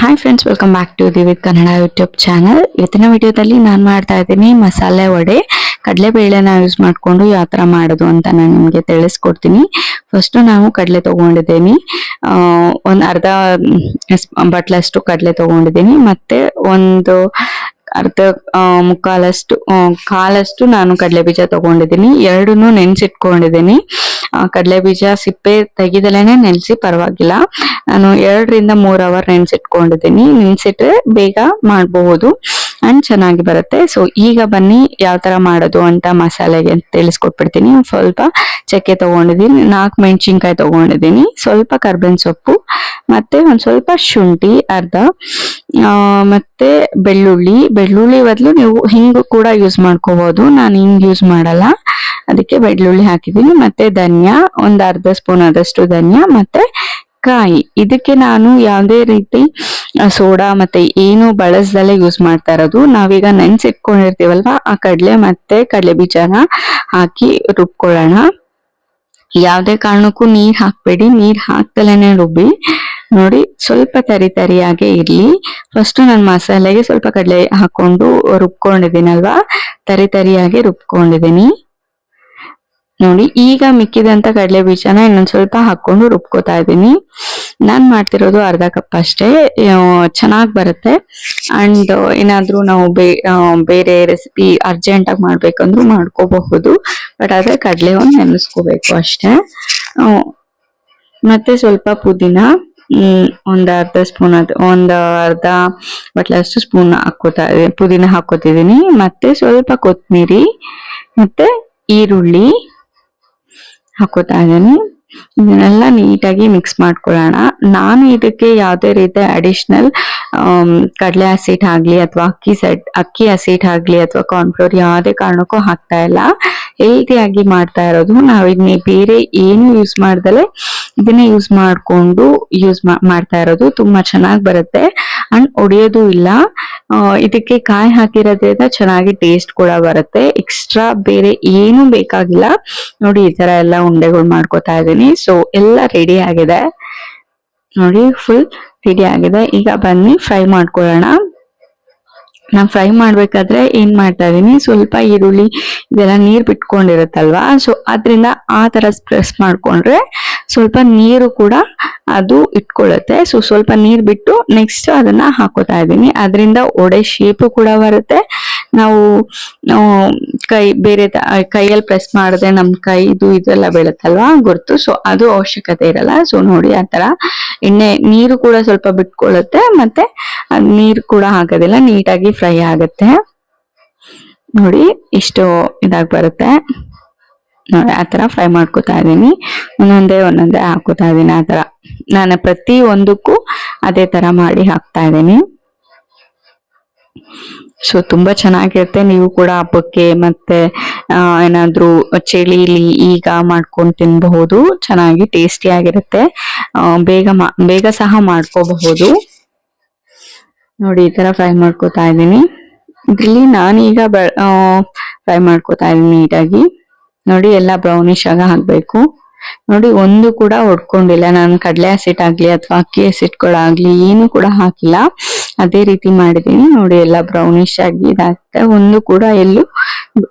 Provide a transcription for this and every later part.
Hi friends welcome back to the with Kannada YouTube channel ಇವತ್ತಿನ ವಿಡಿಯೋದಲ್ಲಿ ನಾನು ಮಾಡ್ತಾ ಇದ್ದೀನಿ ಮಸಾಲೆ ವಡೆ. ಕಡಲೆಬೇಳೆನ ಯೂಸ್ ಮಾಡಿಕೊಂಡು ಯಾವ ಥರ ಮಾಡೋದು ಅಂತ ನಾನು ನಿಮಗೆ ತಿಳಿಸ್ಕೊಡ್ತೀನಿ. ಫಸ್ಟು ನಾವು ಕಡಲೆ ತೊಗೊಂಡಿದ್ದೀನಿ. ಒಂದು ಅರ್ಧ ಬಟ್ಲಷ್ಟು ಕಡಲೆ ತೊಗೊಂಡಿದ್ದೀನಿ. ಮತ್ತು ಒಂದು ಅರ್ಧ ಮುಕ್ಕಾಲಷ್ಟು ಕಾಲಷ್ಟು ನಾನು ಕಡಲೆ ಬೀಜ ತಗೊಂಡಿದ್ದೀನಿ. ಎರಡನ್ನೂ ನೆನ್ಸಿಟ್ಕೊಂಡಿದ್ದೀನಿ. ಕಡಲೆ ಬೀಜ ಸಿಪ್ಪೆ ತೆಗಿದಲೇನೆ ನೆನೆಸಿ ಪರವಾಗಿಲ್ಲ. ನಾನು ಎರಡರಿಂದ ಮೂರ್ ಅವರ್ ನೆನೆಸಿಟ್ಕೊಂಡಿದ್ದೀನಿ. ನೆನೆಸಿಟ್ರೆ ಬೇಗ ಮಾಡಬಹುದು. ಅಂಡ್ ಚೆನ್ನಾಗಿ ಬರುತ್ತೆ. ಸೊ ಈಗ ಬನ್ನಿ ಯಾವ ತರ ಮಾಡೋದು ಅಂತ ಮಸಾಲೆಗೆ ಅಂತ ತಿಳಿಸ್ಕೊಟ್ಬಿಡ್ತೀನಿ ಸ್ವಲ್ಪ ಚಕ್ಕೆ ತಗೊಂಡಿದ್ದೀನಿ. ನಾಲ್ಕು ಮೆಣಸಿನ್ಕಾಯಿ ತಗೊಂಡಿದ್ದೀನಿ. ಸ್ವಲ್ಪ ಕರ್ಬೇವಿನ ಸೊಪ್ಪು, ಮತ್ತೆ ಒಂದ್ ಸ್ವಲ್ಪ ಶುಂಠಿ, ಅರ್ಧ ಮತ್ತೆ ಬೆಳ್ಳುಳ್ಳಿ. ಬೆಳ್ಳುಳ್ಳಿ ಬದಲು ನೀವು ಹಿಂಗು ಕೂಡ ಯೂಸ್ ಮಾಡ್ಕೋಬಹುದು ನಾನು ಹಿಂಗ್ ಯೂಸ್ ಮಾಡಲ್ಲ. ಅದಕ್ಕೆ ಬೆಳ್ಳುಳ್ಳಿ ಹಾಕಿದ್ದೀನಿ. ಮತ್ತೆ ಧನ್ಯಾ, ಒಂದ್ ಅರ್ಧ ಸ್ಪೂನ್ ಆದಷ್ಟು ಧನ್ಯಾ, ಮತ್ತೆ ಕಾಯಿ. ಇದಕ್ಕೆ ನಾನು ಯಾವುದೇ ರೀತಿ ಸೋಡಾ ಮತ್ತೆ ಏನು ಬಳಸ್ದಲ್ಲೇ ಯೂಸ್ ಮಾಡ್ತಾ ಇರೋದು. ನಾವೀಗ ನೆನ್ಸಿಟ್ಕೊಂಡಿರ್ತೀವಲ್ವ, ಆ ಕಡಲೆ ಮತ್ತೆ ಕಡಲೆ ಬೀಜನ ಹಾಕಿ ರುಬ್ಕೊಳ್ಳೋಣ. ಯಾವುದೇ ಕಾರಣಕ್ಕೂ ನೀರು ಹಾಕ್ಬೇಡಿ. ನೀರು ಹಾಕ್ದಲೇನೆ ರುಬ್ಬಿ. ನೋಡಿ, ಸ್ವಲ್ಪ ತರಿ ತರಿಯಾಗೆ ಇರಲಿ. ಫಸ್ಟ್ ನಾನು ಮಸಾಲೆಗೆ ಸ್ವಲ್ಪ ಕಡಲೆ ಹಾಕೊಂಡು ರುಬ್ಕೊಂಡಿದ್ದೀನಲ್ವಾ? ತರಿ ತರಿಯಾಗೆ ರುಬ್ಕೊಂಡಿದ್ದೀನಿ. ನೋಡಿ, ಈಗ ಮಿಕ್ಕಿದಂತ ಕಡಲೆ ಬೀಜನ ಇನ್ನೊಂದ್ ಸ್ವಲ್ಪ ಹಾಕೊಂಡು ರುಬ್ಕೋತಾ ಇದ್ದೀನಿ. ನಾನ್ ಮಾಡ್ತಿರೋದು ಅರ್ಧ ಕಪ್ ಅಷ್ಟೇ. ಚೆನ್ನಾಗಿ ಬರುತ್ತೆ. ಅಂಡ್ ಏನಾದ್ರೂ ನಾವು ಬೇರೆ ರೆಸಿಪಿ ಅರ್ಜೆಂಟ್ ಆಗಿ ಮಾಡ್ಬೇಕಂದ್ರೂ ಮಾಡ್ಕೋಬಹುದು. ಬಟ್ ಆದ್ರೆ ಕಡಲೆ ಒಂದು ನೆನೆಸ್ಕೋಬೇಕು ಅಷ್ಟೇ. ಮತ್ತೆ ಸ್ವಲ್ಪ ಪುದೀನ ಒಂದ್ ಅರ್ಧ ಸ್ಪೂನ್ ಅದು, ಒಂದ್ ಅರ್ಧ ಬಟ್ಲಷ್ಟು ಸ್ಪೂನ್ ಹಾಕೋತಾ ಪುದೀನ ಹಾಕೋತಿದೀನಿ ಮತ್ತೆ ಸ್ವಲ್ಪ ಕೊತ್ತಂಬರಿ ಮತ್ತೆ ಈರುಳ್ಳಿ ಹಾಕೋತಾ ಇದ್ದೀನಿ. ಇದನ್ನೆಲ್ಲ ನೀಟಾಗಿ ಮಿಕ್ಸ್ ಮಾಡ್ಕೊಳ್ಳೋಣ. ನಾನು ಇದಕ್ಕೆ ಯಾವುದೇ ರೀತಿ ಅಡಿಷ್ನಲ್ ಕಡಲೆ ಹಸಿಟ್ ಆಗಲಿ ಅಥವಾ ಅಕ್ಕಿ ಸೆಟ್ ಅಕ್ಕಿ ಹಸಿಟ್ ಆಗಲಿ ಅಥವಾ ಕಾರ್ನ್ಫ್ಲೋರ್ ಯಾವುದೇ ಕಾರಣಕ್ಕೂ ಹಾಕ್ತಾ ಇಲ್ಲ. ಹೆಲ್ತಿಯಾಗಿ ಮಾಡ್ತಾ ಇರೋದು. ನಾವು ಇದನ್ನ ಬೇರೆ ಏನು ಯೂಸ್ ಮಾಡ್ದಲೆ ಇದನ್ನೇ ಯೂಸ್ ಮಾಡಿಕೊಂಡು ಯೂಸ್ ಮಾಡ್ತಾ ಇರೋದು. ತುಂಬಾ ಚೆನ್ನಾಗಿ ಬರುತ್ತೆ. ಅಂಡ್ ಒಡೆಯೋದು ಇಲ್ಲ. ಇದಕ್ಕೆ ಕಾಯಿ ಹಾಕಿರೋದ್ರಿಂದ ಚೆನ್ನಾಗಿ ಟೇಸ್ಟ್ ಕೂಡ ಬರುತ್ತೆ. ಎಕ್ಸ್ಟ್ರಾ ಬೇರೆ ಏನು ಬೇಕಾಗಿಲ್ಲ. ನೋಡಿ, ಈ ತರ ಎಲ್ಲ ಉಂಡೆಗಳು ಮಾಡ್ಕೋತಾ ಇದ್ದೀನಿ. ಸೊ ಎಲ್ಲ ರೆಡಿ ಆಗಿದೆ. ನೋಡಿ ಫುಲ್ ರೆಡಿ ಆಗಿದೆ. ಈಗ ಬನ್ನಿ ಫ್ರೈ ಮಾಡ್ಕೊಳ್ಳೋಣ. ನಾನು ಫ್ರೈ ಮಾಡ್ಬೇಕಾದ್ರೆ ಏನ್ ಮಾಡ್ತಾ ಇದೀನಿ ಸ್ವಲ್ಪ ಈರುಳ್ಳಿ, ಇದೆಲ್ಲ ನೀರ್ ಬಿಟ್ಕೊಂಡಿರುತ್ತಲ್ವಾ? ಸೊ ಅದರಿಂದ ಆ ತರ ಸ್ಪ್ರೆಸ್ ಮಾಡ್ಕೊಂಡ್ರೆ ಸ್ವಲ್ಪ ನೀರು ಕೂಡ ಅದು ಇಟ್ಕೊಳ್ಳುತ್ತೆ. ಸೊ ಸ್ವಲ್ಪ ನೀರು ಬಿಟ್ಟು ನೆಕ್ಸ್ಟ್ ಅದನ್ನ ಹಾಕೋತಾ ಇದ್ದೀನಿ. ಅದರಿಂದ ಒಡೆ ಶೇಪು ಕೂಡ ಬರುತ್ತೆ. ನಾವು ಕೈ ಬೇರೆ ಕೈಯಲ್ಲಿ ಪ್ರೆಸ್ ಮಾಡದೆ ನಮ್ ಕೈದು ಇದೆಲ್ಲ ಬೀಳುತ್ತಲ್ವಾ ಗೊತ್ತು ಸೊ ಅದು ಅವಶ್ಯಕತೆ ಇರಲ್ಲ. ಸೊ ನೋಡಿ ಆ ತರ ಎಣ್ಣೆ, ನೀರು ಕೂಡ ಸ್ವಲ್ಪ ಬಿಟ್ಕೊಳ್ಳುತ್ತೆ. ಮತ್ತೆ ನೀರು ಕೂಡ ಹಾಕೋದಿಲ್ಲ. ನೀಟಾಗಿ ಫ್ರೈ ಆಗುತ್ತೆ. ನೋಡಿ, ಇಷ್ಟು ಇದಾಗಿ ಬರುತ್ತೆ. ನೋಡಿ ಆ ಥರ ಫ್ರೈ ಮಾಡ್ಕೊತಾ ಇದ್ದೀನಿ. ಒಂದೊಂದೇ ಒಂದೊಂದೇ ಹಾಕೋತಾ ಇದ್ದೀನಿ ಆ ಥರ. ನಾನು ಪ್ರತಿ ಒಂದಕ್ಕೂ ಅದೇ ತರ ಮಾಡಿ ಹಾಕ್ತಾ ಇದ್ದೀನಿ. ಸೊ ತುಂಬಾ ಚೆನ್ನಾಗಿರುತ್ತೆ. ನೀವು ಕೂಡ ಹಬ್ಬಕ್ಕೆ ಮತ್ತೆ ಏನಾದರೂ ಚಳಿಲಿ ಈಗ ಮಾಡ್ಕೊಂಡು ತಿನ್ನಬಹುದು ಚೆನ್ನಾಗಿ ಟೇಸ್ಟಿ ಆಗಿರುತ್ತೆ. ಬೇಗ ಬೇಗ ಸಹ ಮಾಡ್ಕೋಬಹುದು. ನೋಡಿ, ಈ ತರ ಫ್ರೈ ಮಾಡ್ಕೋತಾ ಇದ್ದೀನಿ. ಇಲ್ಲಿ ನಾನೀಗ ಫ್ರೈ ಮಾಡ್ಕೋತಾ ಇದ್ದೀನಿ ನೀಟಾಗಿ. ನೋಡಿ ಎಲ್ಲ ಬ್ರೌನಿಶ್ ಆಗ ಹಾಕ್ಬೇಕು. ನೋಡಿ ಒಂದು ಕೂಡ ಹೊಡ್ಕೊಂಡಿಲ್ಲ ನಾನು ಕಡಲೆ ಹಸಿಟ್ ಆಗ್ಲಿ ಅಥವಾ ಅಕ್ಕಿ ಹಸಿಟ್ಗಳಾಗ್ಲಿ ಏನು ಕೂಡ ಹಾಕಿಲ್ಲ. ಅದೇ ರೀತಿ ಮಾಡಿದೀನಿ ನೋಡಿ ಎಲ್ಲ ಬ್ರೌನಿಶ್ ಆಗಿ ಇದಾಗುತ್ತೆ. ಒಂದು ಕೂಡ ಎಲ್ಲೂ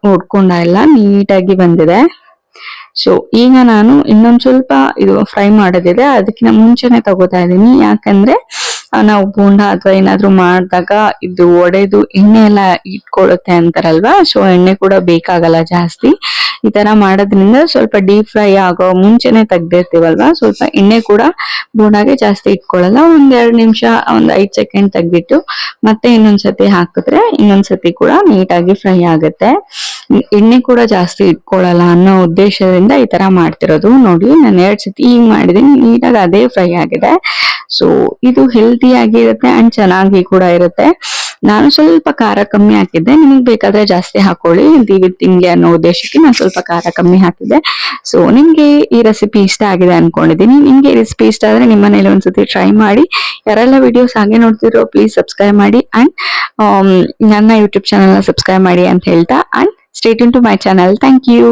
ಹೊಡ್ಕೊಂಡಿಲ್ಲ ನೀಟಾಗಿ ಬಂದಿದೆ. ಸೊ ಈಗ ನಾನು ಇನ್ನೊಂದ್ ಸ್ವಲ್ಪ ಇದು ಫ್ರೈ ಮಾಡೋದಿದೆ ಅದಕ್ಕಿಂತ ಮುಂಚೆನೆ ತಗೋತಾ ಇದ್ದೀನಿ. ಯಾಕಂದ್ರೆ ನಾವು ಬೋಂಡ ಅಥವಾ ಏನಾದ್ರೂ ಮಾಡಿದಾಗ ಇದು ಒಡೆದು ಎಣ್ಣೆ ಎಲ್ಲ ಇಟ್ಕೊಳ್ಳುತ್ತೆ ಅಂತಾರಲ್ವಾ? ಸೊ ಎಣ್ಣೆ ಕೂಡ ಬೇಕಾಗಲ್ಲ ಜಾಸ್ತಿ. ಈ ತರ ಮಾಡೋದ್ರಿಂದ ಸ್ವಲ್ಪ ಡೀಪ್ ಫ್ರೈ ಆಗೋ ಮುಂಚೆನೆ ತೆಗ್ದಿರ್ತೀವಲ್ವಾ? ಸ್ವಲ್ಪ ಎಣ್ಣೆ ಕೂಡ ಬೋಂಡಾಗೆ ಜಾಸ್ತಿ ಇಟ್ಕೊಳ್ಳಲ್ಲ. ಒಂದ್ ಎರಡು ನಿಮಿಷ, ಒಂದ್ ಐದ್ ಸೆಕೆಂಡ್ ತೆಗ್ದಿಟ್ಟು ಮತ್ತೆ ಇನ್ನೊಂದ್ಸತಿ ಹಾಕಿದ್ರೆ ಇನ್ನೊಂದ್ಸತಿ ಕೂಡ ನೀಟಾಗಿ ಫ್ರೈ ಆಗುತ್ತೆ. ಎಣ್ಣೆ ಕೂಡ ಜಾಸ್ತಿ ಇಟ್ಕೊಳ್ಳಲ್ಲ ಅನ್ನೋ ಉದ್ದೇಶದಿಂದ ಈ ತರ ಮಾಡ್ತಿರೋದು. ನೋಡಿ, ನಾನು ಎರಡ್ ಸತಿ ಹಿಂಗ್ ಮಾಡಿದೀನಿ ನೀಟಾಗಿ ಅದೇ ಫ್ರೈ ಆಗಿದೆ. ಸೊ ಇದು ಹೆಲ್ತಿ ಆಗಿರುತ್ತೆ ಅಂಡ್ ಚೆನ್ನಾಗಿ ಕೂಡ ಇರುತ್ತೆ. ನಾನು ಸ್ವಲ್ಪ ಖಾರ ಕಮ್ಮಿ ಹಾಕಿದ್ದೆ. ನಿಮ್ಗೆ ಬೇಕಾದ್ರೆ ಜಾಸ್ತಿ ಹಾಕೊಳ್ಳಿ. ದಿವಿ ತಿಂಗೆ ಅನ್ನೋ ಉದ್ದೇಶಕ್ಕೆ ನಾನು ಸ್ವಲ್ಪ ಖಾರ ಕಮ್ಮಿ ಹಾಕಿದ್ದೆ. ಸೊ ನಿಮ್ಗೆ ಈ ರೆಸಿಪಿ ಇಷ್ಟ ಆಗಿದೆ ಅನ್ಕೊಂಡಿದ್ದೀನಿ. ನಿಮ್ಗೆ ರೆಸಿಪಿ ಇಷ್ಟ ಆದ್ರೆ ನಿಮ್ಮ ಮನೇಲಿ ಒಂದ್ಸತಿ ಟ್ರೈ ಮಾಡಿ. ಯಾರೆಲ್ಲ ವಿಡಿಯೋಸ್ ಹಾಗೆ ನೋಡ್ತಿರೋ ಪ್ಲೀಸ್ ಸಬ್ಸ್ಕ್ರೈಬ್ ಮಾಡಿ ಅಂಡ್ ನನ್ನ ಯೂಟ್ಯೂಬ್ ಚಾನಲ್ ಸಬ್ಸ್ಕ್ರೈಬ್ ಮಾಡಿ ಅಂತ ಹೇಳ್ತಾ. And state in to my channel thank you